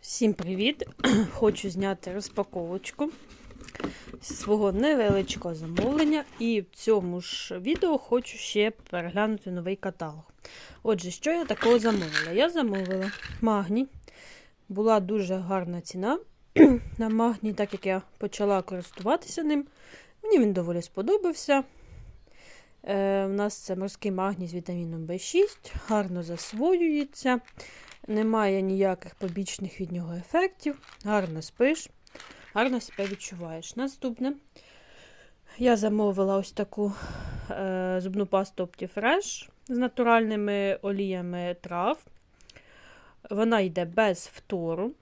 Всім привіт! Хочу зняти розпаковочку свого невеличкого замовлення. І в цьому ж відео хочу ще переглянути новий каталог. Отже, що я такого замовила? Я замовила магній. Була дуже гарна ціна на магній, так як я почала користуватися ним. Мені він доволі сподобався. Е, У нас це морський магній з вітаміном В6, гарно засвоюється. Немає ніяких побічних від нього ефектів. Гарно спиш, гарно себе відчуваєш. Наступне я замовила ось таку е, зубну пасту Optifresh з натуральними оліями трав. Вона йде без фтору.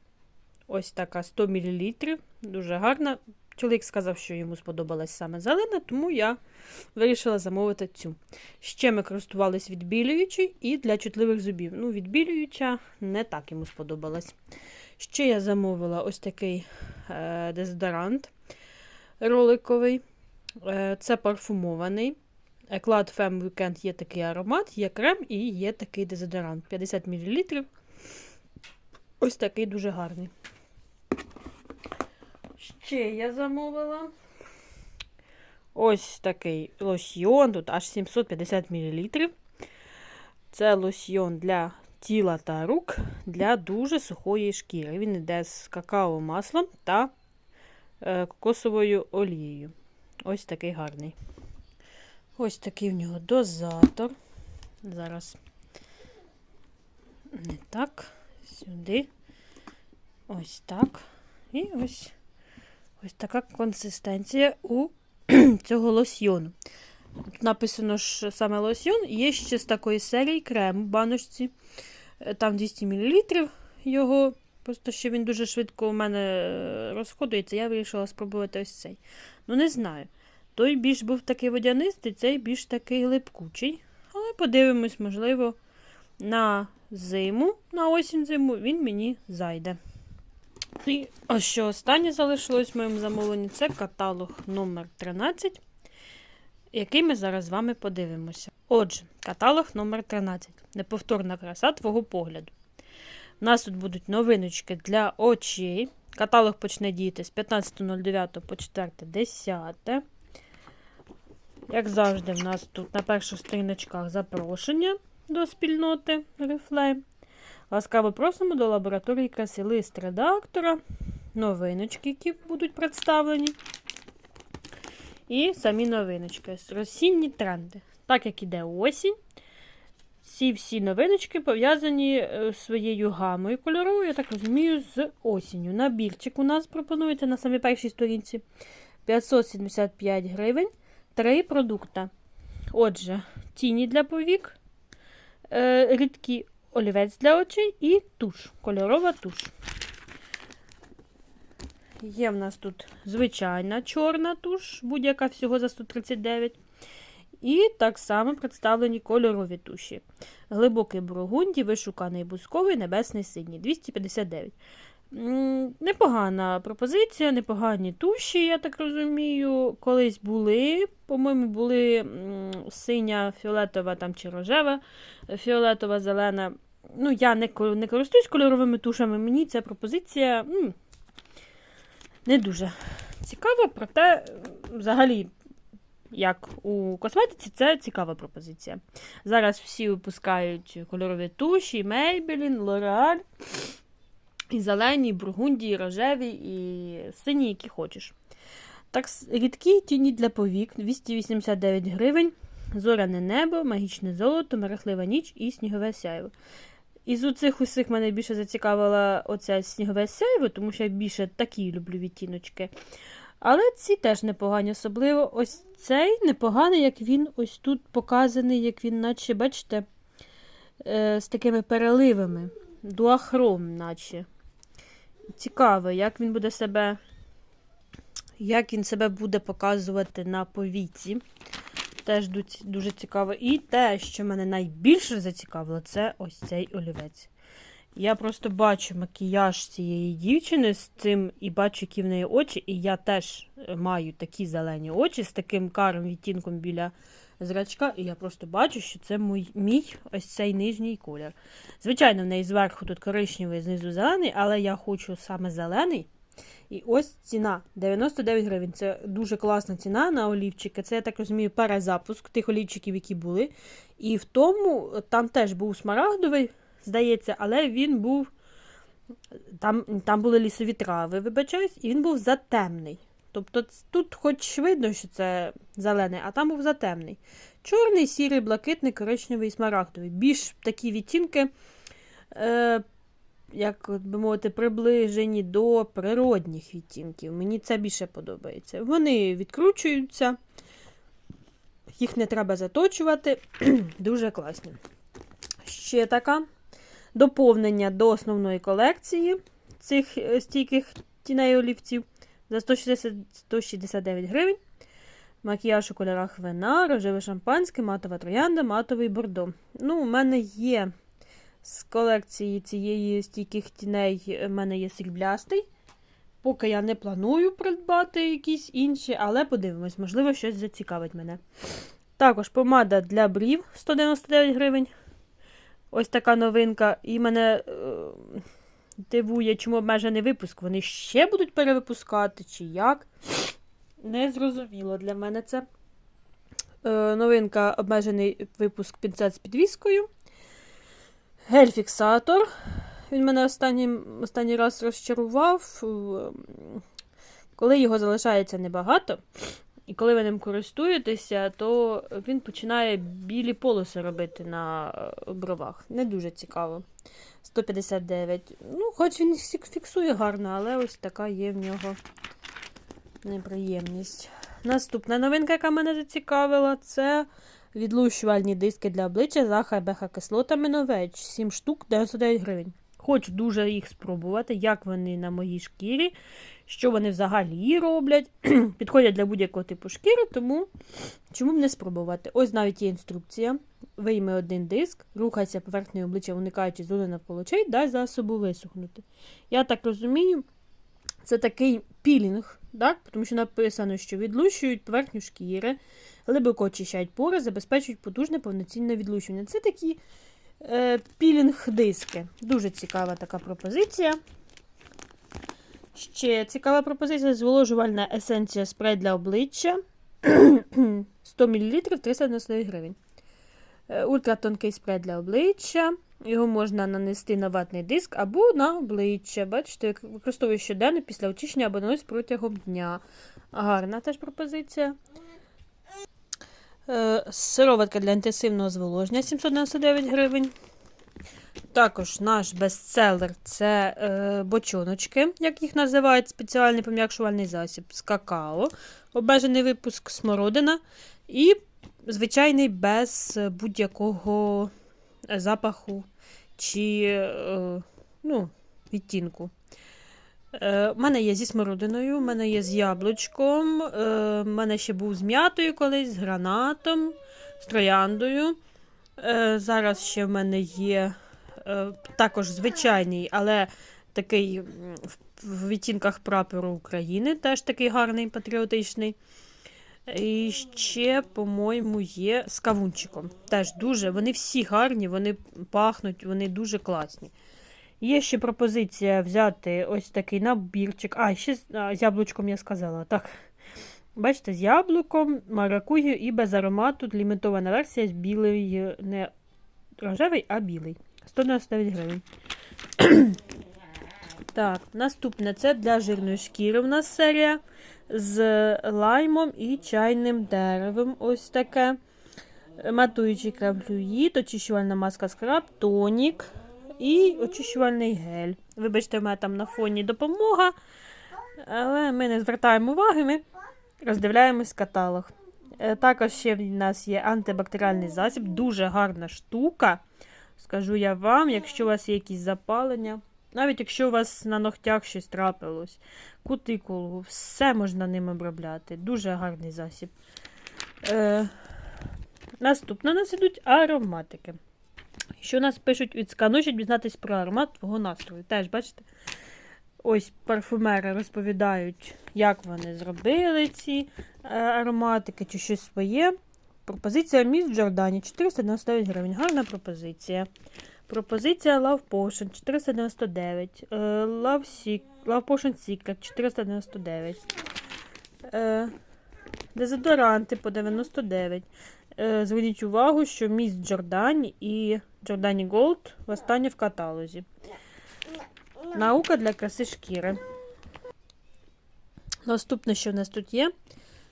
Ось така 100 мл. Дуже гарна. Чоловік сказав, що йому сподобалась саме зелена, тому я вирішила замовити цю. Ще ми користувались відбілюючою і для чутливих зубів. Ну, відбілююча не так йому сподобалась. Ще я замовила ось такий е, дезодорант роликовий. Е, це парфумований. Еклад Femme Weekend є такий аромат, є крем і є такий дезодорант. 50 мл. Ось такий дуже гарний. Ще я замовила ось такий лосьйон, тут аж 750 мл. Це лосьйон для тіла та рук для дуже сухої шкіри. Він йде з какао-маслом та е, кокосовою олією. Ось такий гарний. Ось такий в нього дозатор. Зараз не так, сюди. Ось так. І ось ось така консистенція у цього лосьйону. Тут написано ж саме лосьйон, є ще з такої серії крем в баночці. Е, Там 200 мл його. Просто що він дуже швидко у мене е, розходується, я вирішила спробувати ось цей. Ну, не знаю. Той більш був такий водянистий, цей більш такий липкучий. Але подивимось, можливо, на зиму, на осінь зиму він мені зайде. І ось що останнє залишилось в моєму замовленні це каталог номер 13 який ми зараз з вами подивимося. Отже, каталог номер 13 Неповторна краса твого погляду. У нас тут будуть новиночки для очей. Каталог почне діяти з 15.09 по 4.10. Як завжди, в нас тут на перших сторіночках запрошення до спільноти Reflame. Ласкаво просимо до лабораторії краси лист редактора, новиночки, які будуть представлені. І самі новиночки. Розсінні тренди. Так як іде осінь, ці всі новиночки пов'язані е, своєю гамою кольоровою, я так розумію, з осінню. Набірчик у нас пропонується на самій першій сторінці 575 гривень. Три продукти. Отже, тіні для повік, е, рідкий олівець для очей і туш, кольорова туш. Є в нас тут звичайна чорна туш, будь-яка всього за 139. І так само представлені кольорові туші. Глибокий бургунді, вишуканий бусковий, небесний синій 259. Непогана пропозиція, непогані туші, я так розумію. Колись були, по-моєму, були синя, фіолетова там, чи рожева, фіолетова, зелена. Ну, Я не, не користуюсь кольоровими тушами, мені ця пропозиція. м, не дуже цікаво, проте, взагалі, як у косметиці, це цікава пропозиція. Зараз всі випускають кольорові туші, Maybelline, L'Oreal, і зелені, і бургунді, і рожеві, і сині, які хочеш. Так, рідкі тіні для повік 289 гривень, зоряне небо, магічне золото, мерехлива ніч і снігове сяйво. Із оцих усіх мене більше зацікавила оця снігове сяйво, тому що я більше такі люблю відтіночки. Але ці теж непогані, особливо ось цей непоганий, як він ось тут показаний, як він, наче, бачите, е, з такими переливами. Дуахром, наче. Цікаво, як він буде себе. Як він себе буде показувати на повіці. Теж дуже цікаво. І те, що мене найбільше зацікавило, це ось цей олівець. Я просто бачу макіяж цієї дівчини з цим і бачу, які в неї очі. І я теж маю такі зелені очі з таким карим відтінком біля зрачка, і я просто бачу, що це мій, мій ось цей нижній колір. Звичайно, в неї зверху тут коричневий, знизу зелений, але я хочу саме зелений. І ось ціна 99 гривень. Це дуже класна ціна на олівчики. Це, я так розумію, перезапуск тих олівчиків, які були. І в тому там теж був смарагдовий, здається, але він був. Там там були лісові трави, вибачаюсь, і він був затемний. Тобто тут хоч видно, що це зелений, а там був затемний. Чорний, сірий, блакитний, коричневий, і смарагдовий. Більш такі відтінки, е, як би мовити, приближені до природних відтінків. Мені це більше подобається. Вони відкручуються, їх не треба заточувати. Дуже класні. Ще така доповнення до основної колекції цих е, стійких тіней олівців за 160, 169 гривень. Макіяж у кольорах вина, рожеве шампанське, матова троянда, матовий бордо. Ну, У мене є з колекції цієї стійких тіней, у мене є сріблястий. Поки я не планую придбати якісь інші, але подивимось, можливо, щось зацікавить мене. Також помада для брів 199 гривень. Ось така новинка. І мене е, дивує, чому обмежений випуск. Вони ще будуть перевипускати, чи як. Не зрозуміло для мене це. Е, новинка обмежений випуск пінцет з підвіскою. Гель-фіксатор. Він мене останній, останній раз розчарував. Е, коли його залишається небагато, і коли ви ним користуєтеся, то він починає білі полоси робити на е, бровах. Не дуже цікаво. 159. Ну, хоч він фіксує гарно, але ось така є в нього неприємність. Наступна новинка, яка мене зацікавила, це відлущувальні диски для обличчя за беха кислотами новеч. 7 штук 99 гривень. Хочу дуже їх спробувати, як вони на моїй шкірі, що вони взагалі роблять. Підходять для будь-якого типу шкіри, тому чому б не спробувати? Ось навіть є інструкція. Вийми один диск, рухайся поверхнею обличчя, уникаючи зони навколо очей, дай засобу висохнути. Я так розумію, це такий пілінг, так? тому що написано, що відлущують поверхню шкіри, глибоко очищають пори, забезпечують потужне повноцінне відлущення. Це такі е, пілінг-диски. Дуже цікава така пропозиція. Ще цікава пропозиція зволожувальна есенція спрей для обличчя 100 мл 399 гривень. Е, ультратонкий спрей для обличчя. Його можна нанести на ватний диск або на обличчя. Бачите, використовую щоденно після очищення або наносить протягом дня. Гарна теж пропозиція. Е, сироватка для інтенсивного зволоження 799 гривень. Також наш бестселер це е, бочоночки, як їх називають, спеціальний пом'якшувальний засіб з какао, обмежений випуск смородина і звичайний без будь-якого запаху чи е, ну, відтінку. У е, мене є зі смородиною, у мене є з яблучком, у е, мене ще був з м'ятою колись, з гранатом, з трояндою. Зараз ще в мене є також звичайний, але такий в відтінках прапору України, теж такий гарний, патріотичний. І ще, по-моєму, є з кавунчиком. Теж дуже, Вони всі гарні, вони пахнуть, вони дуже класні. Є ще пропозиція взяти ось такий набірчик. А, ще з, а, з яблучком я сказала. так. Бачите, з яблуком, маракуєю і без аромату лімітована версія з білий, не рожевий, а білий. 199 гривень. так, наступне це для жирної шкіри. У нас серія з лаймом і чайним деревом. Ось таке. Матуючий крем-флюїд, очищувальна маска скраб, тонік і очищувальний гель. Вибачте, в мене там на фоні допомога. Але ми не звертаємо уваги, ми роздивляємось каталог. Е, також ще в нас є антибактеріальний засіб, дуже гарна штука. Скажу я вам, якщо у вас є якісь запалення, навіть якщо у вас на ногтях щось трапилось, кутикулу, все можна ним обробляти. Дуже гарний засіб. Е, Наступно у нас ідуть ароматики. Що нас пишуть від скану, щоб дізнатись про аромат твого настрою. Теж, бачите? Ось парфумери розповідають, як вони зробили ці е, ароматики чи щось своє пропозиція Міс Джордані 499 гривень. Гарна пропозиція. Пропозиція Love Potion 499. Е, Love, Love Potion Secret 499. Е, Дезодоранти по 99. Е, Зверніть увагу, що Міс Джордані і Джордані Голд останнє в каталозі. Наука для краси шкіри. Наступне, що в нас тут є: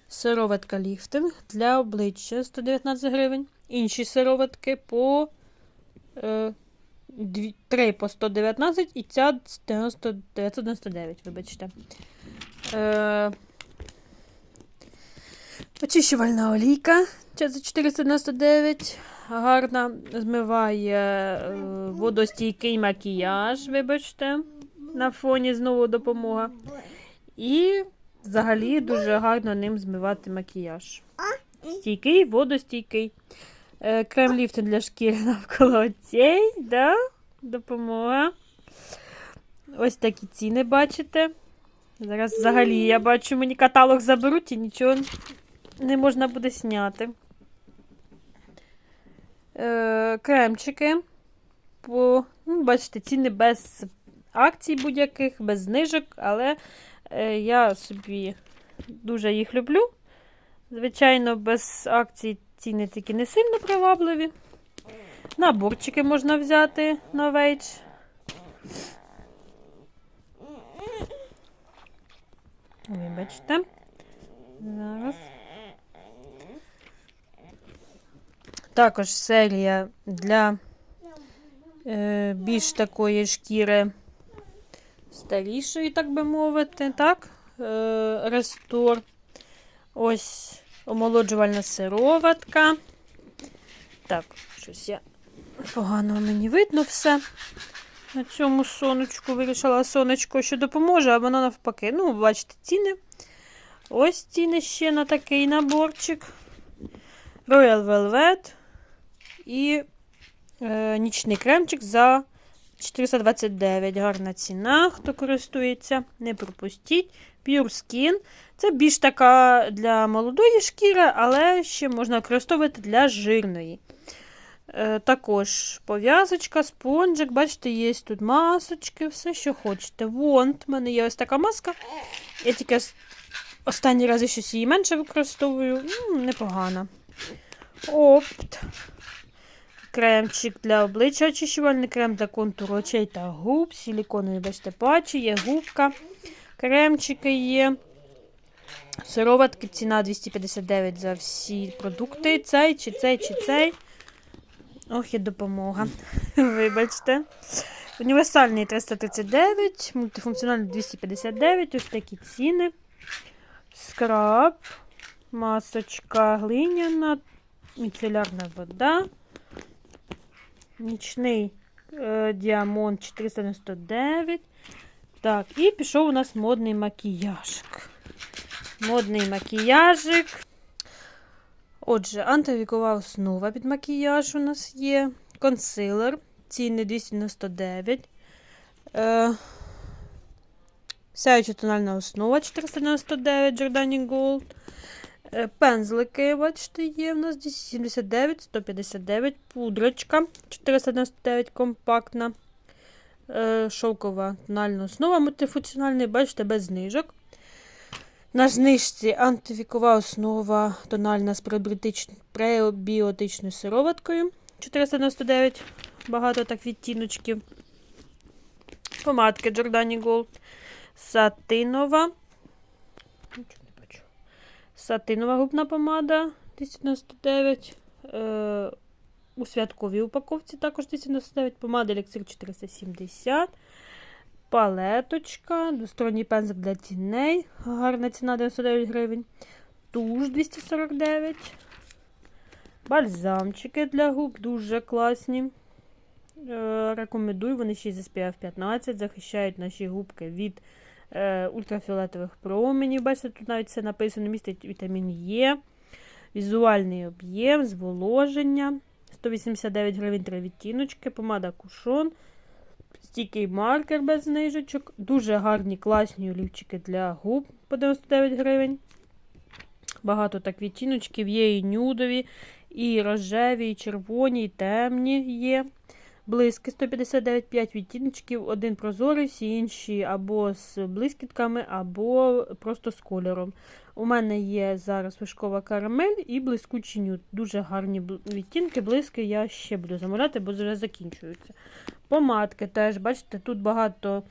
сироватка ліфтинг для обличчя 119 гривень. Інші сироватки по е, 3 по 119 і ця 999, вибачте. Е, очищувальна олійка за 499. Гарна змиває е, водостійкий макіяж, вибачте. На фоні знову допомога. І взагалі дуже гарно ним змивати макіяж. Стійкий, водостійкий. Е, Крем ліфтинг для шкіри навколо очей. Да? Допомога. Ось такі ціни бачите. Зараз взагалі я бачу, мені каталог заберуть і нічого не можна буде зняти. Е, Кремчики. По, ну, бачите, ціни без акцій будь-яких, без знижок, але е, я собі дуже їх люблю. Звичайно, без акцій ціни такі не сильно привабливі. Наборчики можна взяти на вейдж. Вибачте. Зараз. Також серія для е, більш такої шкіри старішої, так би мовити, так? Е, Рестор. Ось омолоджувальна сироватка. Так, щось я погано мені видно все. На цьому сонечку вирішила сонечко, що допоможе, а воно навпаки. Ну, бачите, ціни. Ось ціни ще на такий наборчик. Royal Velvet і е, нічний кремчик за 429. Гарна ціна, хто користується, не пропустіть. Pure Skin. Це більш така для молодої шкіри, але ще можна використовувати для жирної. Е, також пов'язочка, спонжик. Бачите, є тут масочки, все, що хочете. Вонт. У мене є ось така маска. Я тільки останні рази щось її менше використовую. М, непогано. Опт. Кремчик для обличчя, очищувальний крем для контуру очей та губ. Силіконові, бачите, патчі, є губка. Кремчики є. Сироватки ціна 259 за всі продукти. Цей, чи цей, чи цей. Ох, і допомога. Вибачте. Універсальний 339, мультифункціональний 259, ось такі ціни. Скраб, масочка глиняна, міцелярна вода. Нічний е, діамонт 499. Так, і пішов у нас модний макіяжик. Модний макіяжик. Отже, антивікова основа під макіяж у нас є. Консилер. Ціни 299. Е, Сяюча тональна основа 499 Giordani Gold. Е, Пензлики, бачите, є в нас 279, 159, пудрочка 499 компактна. Е, Шовкова тональна основа мультифункціональний, бачите, без знижок. На знижці антивікова основа тональна з пребіотичною сироваткою 499, багато так відтіночків. Помадки Giordani Gold. Сатинова. Сатинова губна помада 299. Е, у святковій упаковці також 299. Помада елексир 470. Палеточка. Двосторонній пензик для тіней. Гарна ціна 99 гривень. Туш 249. Бальзамчики для губ дуже класні. Е, рекомендую, вони ще й з SPF 15, захищають наші губки від е, ультрафіолетових променів. Бачите, тут навіть все написано, містить вітамін Е, візуальний об'єм, зволоження. 189 гривень 3 відтіночки, помада кушон, стійкий маркер без знижечок, дуже гарні класні олівчики для губ по 99 гривень. Багато так відтіночків. Є і нюдові, і рожеві, і червоні, і темні є. Блиски 159,5 відтіночків, один прозорий, всі інші або з блискітками, або просто з кольором. У мене є зараз вишкова карамель і блискучий нюд. Дуже гарні відтінки, блиски я ще буду замовляти, бо вже закінчуються. Помадки теж, бачите, тут багато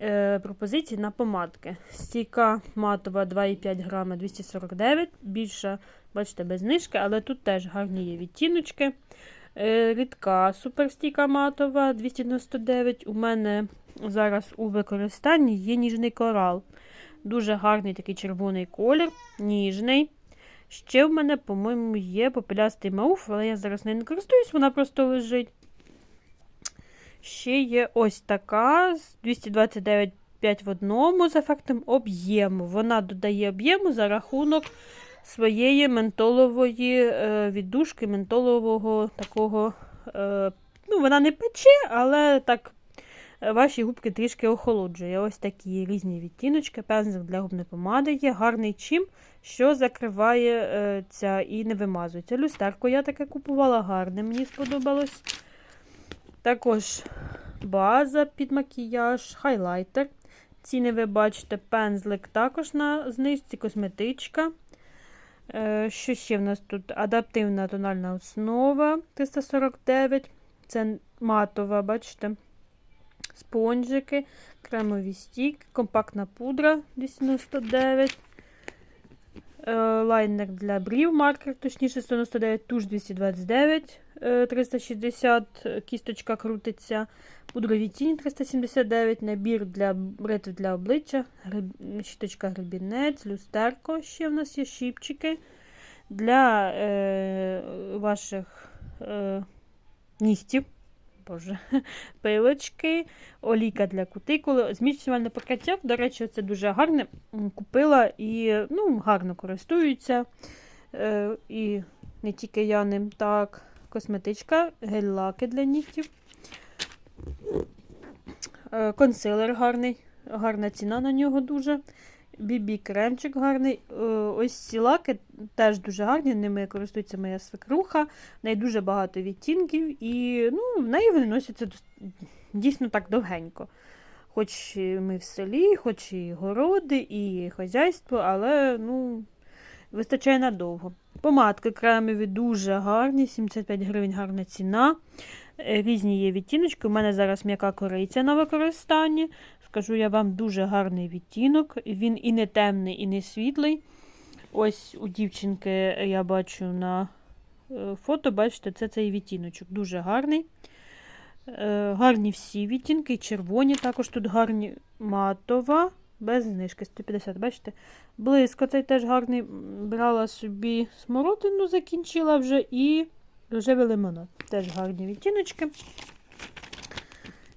е, пропозицій на помадки. Стійка матова 2,5 грама 249, більша, бачите, без знижки, але тут теж гарні є відтіночки. Е, рідка суперстійка матова 299. У мене зараз у використанні є ніжний корал. Дуже гарний такий червоний колір, ніжний. Ще в мене, по-моєму, є попелястий мауф, але я зараз не користуюсь, вона просто лежить. Ще є ось така з 229,5 в одному з ефектом об'єму. Вона додає об'єму за рахунок своєї ментолової е, віддушки, ментолового такого. Е, ну, вона не пече, але так е, ваші губки трішки охолоджує. Ось такі різні відтіночки. Пензлик для губної помади є. Гарний чим, що закриває ця і не вимазується. Люстерку я таке купувала, гарне, мені сподобалось. Також база під макіяж, хайлайтер. Ціни ви бачите, пензлик також на знижці, косметичка. Е, Що ще в нас тут? Адаптивна тональна основа 349. Це матова, бачите, спонжики, кремові стік, компактна пудра 299. Е, Лайнер для брів, маркер, точніше 199, туш 229, е, 360, е, кісточка крутиться, пудрові тіні 379, набір для бритв для обличчя, гриб... щіточка гребінець, люстерко, ще в нас є щіпчики для е, ваших е, нігтів. Боже, пилочки, олійка для кутикули, зміцнювальне покриття. До речі, це дуже гарне. Купила і ну, гарно користуються. Е, і не тільки я ним. Так, косметичка, гель-лаки для нігтів. Е, консилер гарний, гарна ціна на нього дуже. Бібі кремчик гарний. Е, Ось ці лаки теж дуже гарні, ними користується моя свекруха. В неї дуже багато відтінків, і ну, в неї вони носяться дійсно так довгенько. Хоч ми в селі, хоч і городи, і хазяйство, але ну, вистачає надовго. Помадки кремові дуже гарні, 75 гривень гарна ціна. Е, Різні є відтіночки. У мене зараз м'яка кориця на використанні. Скажу я вам дуже гарний відтінок. Він і не темний, і не світлий. Ось у дівчинки я бачу на е, фото, бачите, це цей відтіночок. Дуже гарний. Е, Гарні всі відтінки, червоні також тут гарні матова, без знижки 150, бачите? Близько цей теж гарний. Брала собі смородину, закінчила вже і рожевий лимонад. Теж гарні відтіночки.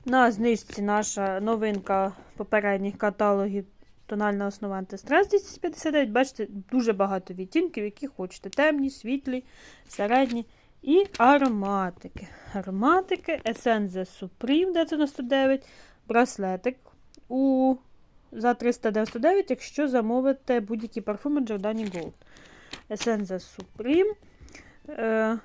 На знижці наша новинка попередніх каталогів тональна основа антистрес 259. Бачите, дуже багато відтінків, які хочете. Темні, світлі, середні. І ароматики. Ароматики Essence Supreme 999, браслетик у за 399, якщо замовите будь-які парфуми Giordani Gold. Essence Supreme. Е,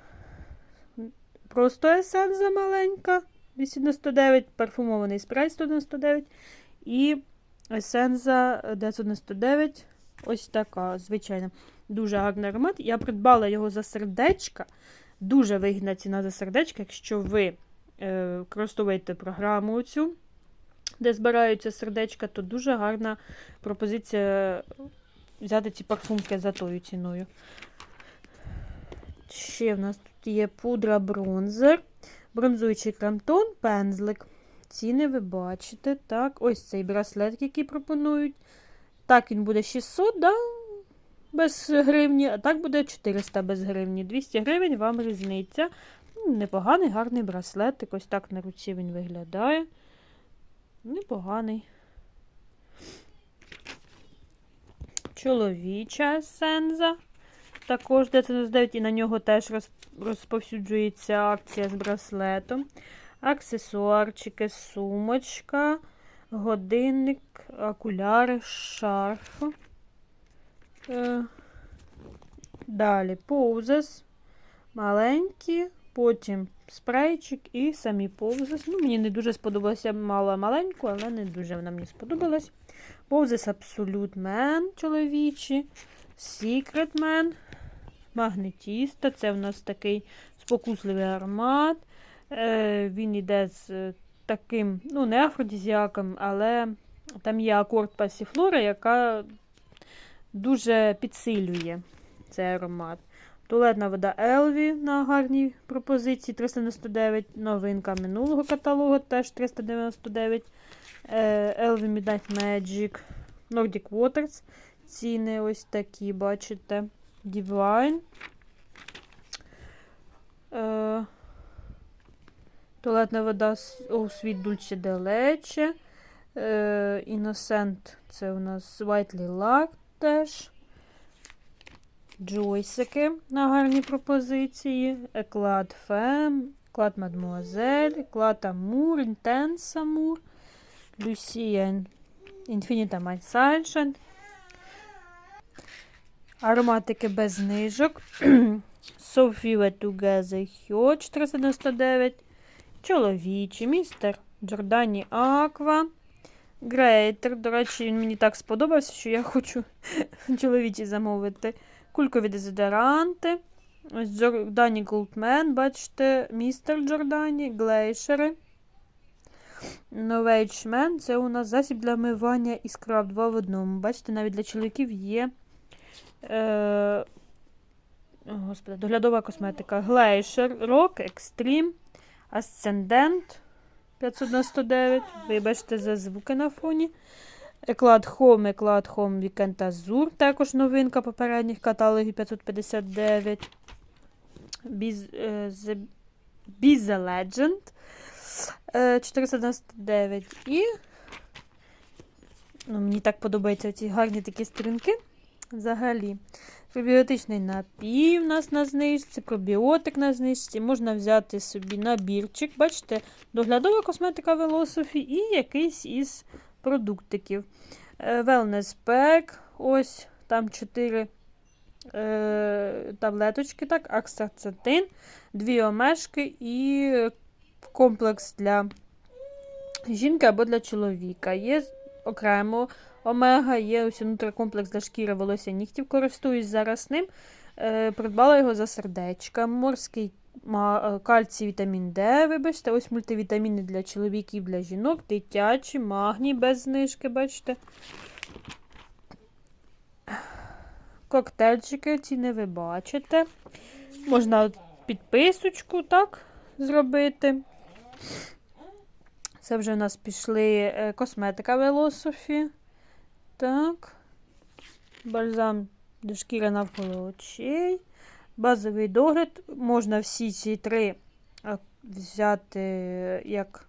просто Essence маленька 299, парфумований спрей 199 і Есенза 999. Ось така, звичайно, дуже гарний аромат. Я придбала його за сердечка. Дуже вигідна ціна за сердечко, якщо ви е, використовуєте програму цю, де збираються сердечка, то дуже гарна пропозиція взяти ці парфумки за тою ціною. Ще в нас тут є пудра бронзер, бронзуючий крамтон, пензлик. Ціни ви бачите. Так, ось цей браслет, який пропонують. Так, він буде 600, да? без гривні, а так буде 400 без гривні. 200 гривень вам різниця. Непоганий, гарний браслетик. Ось так на руці він виглядає. Непоганий. Чоловіча сенза. Також 999 і на нього теж роз- розповсюджується акція з браслетом. Аксесуарчики, сумочка, годинник, окуляри, шарф. Е, Далі Poses. Маленькі, потім спрейчик і самі Poses. Ну, мені не дуже сподобалося мала маленьку, але не дуже вона мені сподобалась. Absolute Man чоловічі. Secret Man. Магнетіста. Це в нас такий спокусливий аромат. Е, Він йде з е, таким, ну, не афродізіаком, але там є акорд пасіфлора, яка дуже підсилює цей аромат. Туалетна вода Елві на гарній пропозиції 399. Новинка минулого каталогу теж 399. Елві Midnight Magic. Nordic Waters. Ціни ось такі, бачите. Divine. Е, Туалетна вода Oh Sweet Dulce de Leche. Е, Innocent це у нас White Lilac теж. Джойсики на гарні пропозиції. Еклад Фем, Еклад Мадмуазель, Еклад Амур, Інтенс Амур, Люсія Інфініта Sunshine. Ароматики без знижок. Софіва Together Hyo 499. Чоловічий, містер Джордані Аква. Грейтер. До речі, він мені так сподобався, що я хочу чоловічий замовити. Кулькові дезодоранти. Ось Джордані Голдмен, бачите, містер Джордані, глейшери. Man це у нас засіб для вмивання і скраб 2 в одному. Бачите, навіть для чоловіків є е, господи, доглядова косметика. Glacier, Rock, Extreme, Ascendant 599. Вибачте за звуки на фоні. Еклад Home, Еклад Home Weekend Azur. Також новинка попередніх каталогів 559. Biz, е, The, Be Legend е, 499. І ну, мені так подобаються ці гарні такі сторінки. Взагалі. Пробіотичний напій у нас на знижці, пробіотик на знижці. Можна взяти собі набірчик. Бачите, доглядова косметика Velosophy і якийсь із продуктиків. Е, Wellness Pack, ось там 4 е, таблеточки, так, аксацетин, дві омешки і комплекс для жінки або для чоловіка. Є окремо омега, є ось нутрикомплекс для шкіри волосся нігтів. Користуюсь зараз ним. Е, придбала його за сердечка. Морський е, кальцій, вітамін Д, вибачте, ось мультивітаміни для чоловіків, для жінок, дитячі, магній без знижки, бачите. Коктейльчики ціни ви бачите. Можна підписочку так зробити. Це вже у нас пішли е, косметика Велософі. Так. Бальзам для шкіри навколо очей. Базовий догляд. Можна всі ці три взяти як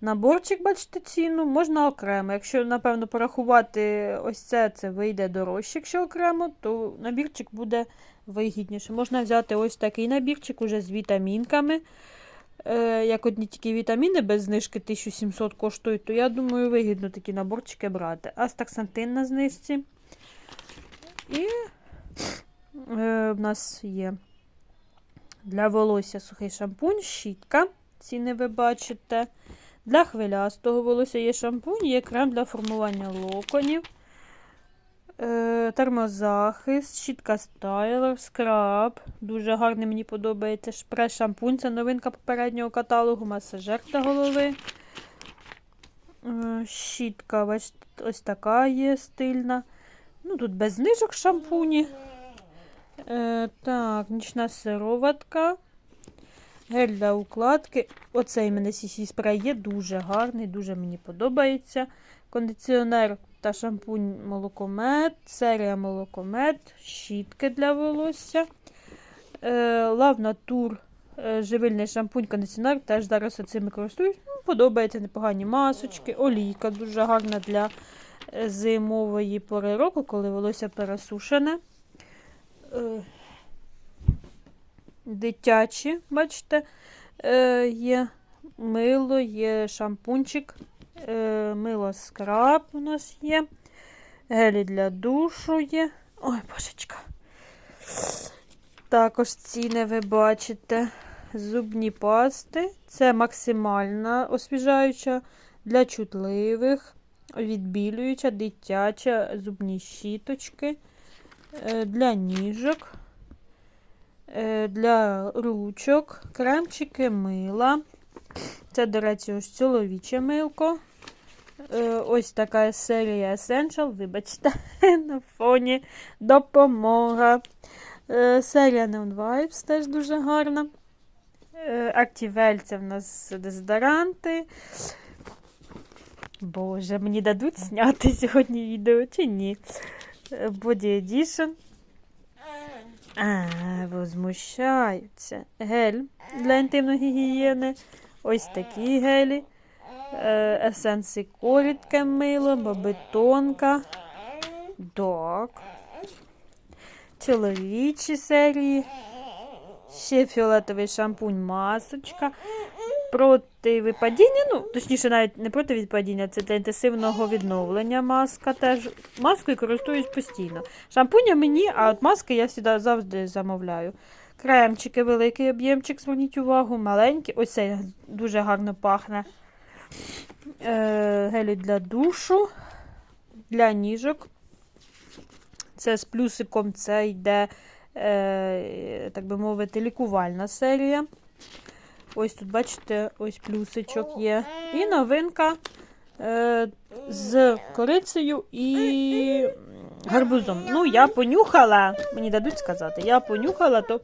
наборчик, бачите, ціну, можна окремо. Якщо, напевно, порахувати ось це, це вийде дорожче, якщо окремо, то набірчик буде вигідніше. Можна взяти ось такий набірчик уже з вітамінками. Е, Як одні тільки вітаміни без знижки 1700 коштують, то я думаю, вигідно такі наборчики брати. Астаксантин на знижці. І е, в нас є для волосся сухий шампунь, щітка. Ціни ви бачите. Для хвилястого волосся є шампунь, є крем для формування локонів, термозахист, щітка стайлер, скраб. Дуже гарний мені подобається. Шпрес-шампунь це новинка попереднього каталогу, масажер для голови. Е, щітка, ось така є стильна. Ну, Тут без знижок шампуні. Е, Так, нічна сироватка. Гель для укладки. Оцей мене CC спрей є дуже гарний, дуже мені подобається. Кондиціонер та шампунь молокомет, серія молокомет, щітки для волосся. Е, Love Natur е, живильний шампунь, кондиціонер. Теж зараз оцими користуюсь. Ну, Подобаються непогані масочки. Олійка дуже гарна для е, зимової пори року, коли волосся пересушене. Дитячі, бачите, е, є мило, є шампунчик, е, мило скраб у нас є, гелі для душу є. Ой, божечка. Також ціни ви бачите. Зубні пасти. Це максимальна освіжаюча для чутливих, відбілююча, дитяча, зубні щіточки, е, для ніжок, для ручок, кремчики мила. Це, до речі, ось чоловіче милко. Е, Ось така серія Essential, вибачте, на фоні допомога. Е, Серія Neon Vibes теж дуже гарна. Е, це в нас дезодоранти. Боже, мені дадуть зняти сьогодні відео чи ні? Е, Body Edition. А, возмущаються. Гель для інтимної гігієни. Ось такі гелі. Е, Есенси корідке мило, бабетонка. Док. Чоловічі серії. Ще фіолетовий шампунь, масочка. Проти випадіння, ну, точніше, навіть не проти випадіння, це для інтенсивного відновлення маска теж. Маскою користуюсь постійно. Шампуня мені, а от маски я завжди, завжди замовляю. Кремчики, великий об'ємчик, зверніть увагу, маленький. Ось цей дуже гарно пахне. Е, гелі для душу, для ніжок. Це з плюсиком це йде, е, так би мовити, лікувальна серія. Ось тут, бачите, ось плюсичок є. І новинка е, з корицею і гарбузом. Ну, я понюхала, мені дадуть сказати, я понюхала, то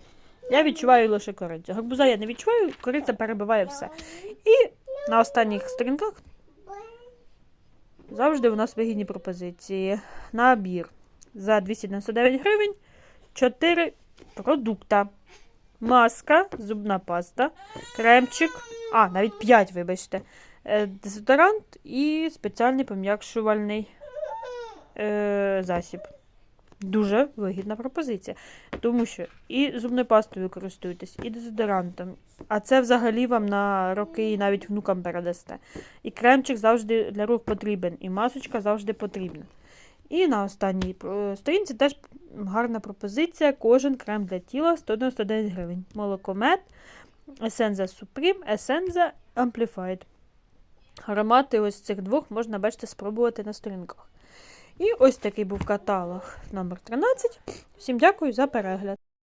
я відчуваю лише корицю. Гарбуза я не відчуваю, кориця перебиває все. І на останніх сторінках завжди у нас вигідні пропозиції. Набір за 299 гривень 4 продукта. Маска, зубна паста, кремчик, а, навіть 5, вибачте, е, дезодорант і спеціальний пом'якшувальний е, засіб. Дуже вигідна пропозиція. Тому що і зубною пастою користуєтесь, і дезодорантом. А це взагалі вам на роки і навіть внукам передасте. І кремчик завжди для рук потрібен, і масочка завжди потрібна. І на останній е, сторінці теж гарна пропозиція. Кожен крем для тіла 199 гривень. Молокомет, Есенза Supreme, Есенза Amplified. Аромати ось цих двох можна, бачите, спробувати на сторінках. І ось такий був каталог номер 13. Всім дякую за перегляд.